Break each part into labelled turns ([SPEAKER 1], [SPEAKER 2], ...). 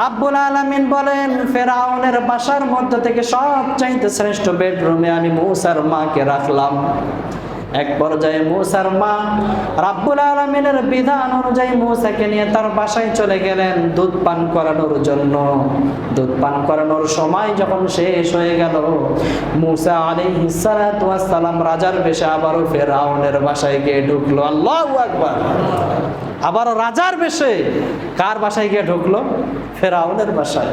[SPEAKER 1] রাব্বুল আলামিন বলেন ফেরাউনের বাসার মধ্য থেকে সবচাইতে শ্রেষ্ঠ বেডরুমে আমি মুসার মাকে রাখলাম। এক পর্যায়ে মূসার মা রাব্বুল আলামিনের বিধান অনুযায়ী মূসাকে নিয়ে তার বাসায় চলে গেলেন দুধ পান করানোর জন্য। দুধ পান করানোর সময় যখন শেষ হয়ে গেল, মূসা সালাম রাজার বেশে আবারও ফেরাউনের বাসায় গিয়ে ঢুকলো। আল্লাহ আকবার! আবারও রাজার বেশে কার বাসায় গিয়ে ঢুকলো? ফেরাউনের বাসায়।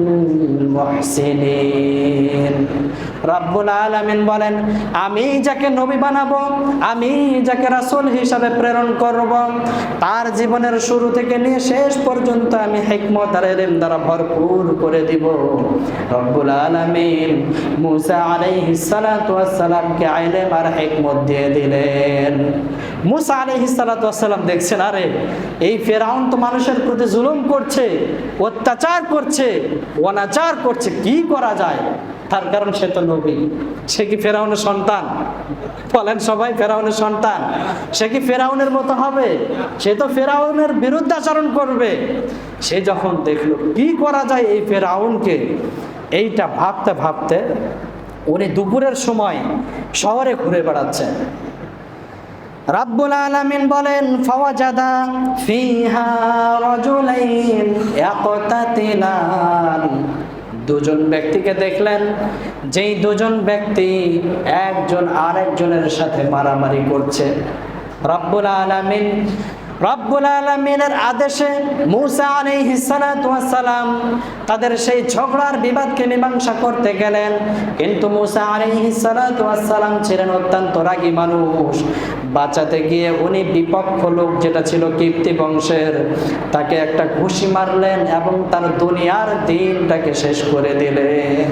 [SPEAKER 1] মুহসিনিন। রব্বুল আলামিন বলেন, আমি যাকে নবী বানাবো, আমি যাকে রাসূল হিসাবে প্রেরণ করব, তার জীবনের শুরু থেকে নিয়ে শেষ পর্যন্ত আমি হিকমত আর ইলম দ্বারা ভরপুর করে দিব। রব্বুল আলামিন মুসা আলাইহিস সালাতু ওয়াস সালামকে ইলম আর হিকমত দিয়ে দিলেন। মুসা আলহিসাল্লাম দেখছেন, আরে, এই ফেরাউন তো মানুষের প্রতি জুলুম করছে, অত্যাচার করছে, অনাচার করছে, কি করা যায়? তার কারণ সে তো নবী। সে কি ফেরাউনের সন্তান? বলেন সবাই, ফেরাউনের সন্তান। সে কি ফেরাউনের মতো হবে? সে তো ফেরাউনের বিরুদ্ধে আচরণ করবে। সে যখন দেখল, কি করা যায় এই ফেরাউনকে? এইটা ভাবতে ভাবতে উনি দুপুরের সময় শহরে ঘুরে বেড়াচ্ছেন রাব্বুল আলামিন বলেন, ফাওয়াজাদা ফিহা রাজুলাইন ইয়াকতাতিলান। দুজন ব্যক্তিকে দেখলেন যেই দুজন ব্যক্তি একজন আরেকজনের সাথে মারামারি করছে। রব্বুল আলামিন রব্বুল আলমিনের আদেশে মুসা আলাইহিস সালাতু ওয়াস সালাম তাদের সেই ঝগড়ার বিবাদকে মীমাংসা করতে গেলেন। কিন্তু মুসা ওয়াস ছিলেন অত্যন্ত রাগী মানুষ। বাঁচাতে গিয়ে উনি বিপক্ষ লোক, যেটা ছিল কীর্তি বংশের, তাকে একটা ঘুষি মারলেন এবং তার দুনিয়ার দিনটাকে শেষ করে দিলেন।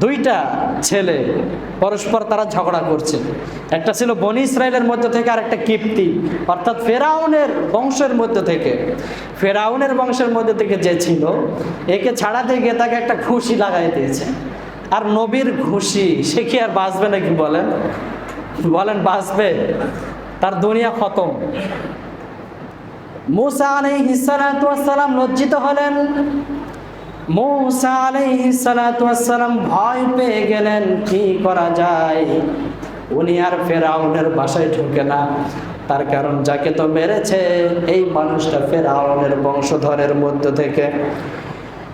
[SPEAKER 1] দুইটা ছেলে পরস্পর তারা ঝগড়া করছে। একটা ছিল বনি ইসরায়েলের মধ্যে থেকে আর একটা কিপ্তি, অর্থাৎ ফেরাউনের বংশের মধ্যে থেকে। ফেরাউনের বংশের মধ্যে থেকে যে ছিল, একে ছাড়াতে গিয়ে তাকে একটা ঘুষি লাগাই দিয়েছে। আর নবীর ঘুষি, সে কি আর বাঁচবে নাকি বলেন? বলেন বাঁচবে, তার দুনিয়া খতম। মুসা ওয়াস সালাম লজ্জিত হলেন। মৌসা আলাইহিস সালাতু ওয়াস সালাম ভয় পেয়ে গেলেন, কি করা যায়? উনি আর ফেরাউনের বাসায় ঢুকে না। তার কারণ, যাকে তো মেরেছে, এই মানুষটা ফেরাউনের বংশধরের মধ্য থেকে।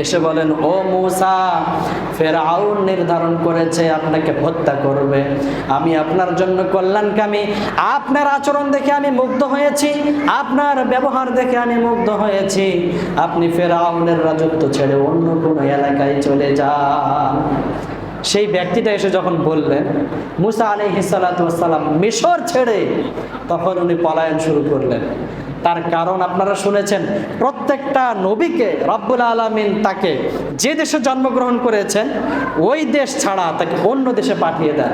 [SPEAKER 1] এসে বলেন, ও মূসা, ফেরাউন নির্ধারণ করেছে আপনাকে হত্যা করবে। আমি আপনার জন্য কল্যাণকামী। আপনার আচরণ দেখে আমি মুগ্ধ হয়েছি। আপনার ব্যবহার দেখে আমি মুগ্ধ হয়েছি। আপনি ফেরাউনের রাজত্ব ছেড়ে অন্য কোনো এলাকায় চলে যান। সেই ব্যক্তিটা এসে যখন বললেন, মুসা আলি হিসালাতাম মিশর ছেড়ে, তখন উনি পলায়ন শুরু করলেন। তার কারণ আপনারা শুনেছেন, প্রত্যেকটা নবীকে রব্বুল আলমিন তাকে যে দেশে জন্মগ্রহণ করেছেন, ওই দেশ ছাড়া তাকে অন্য দেশে পাঠিয়ে দেন।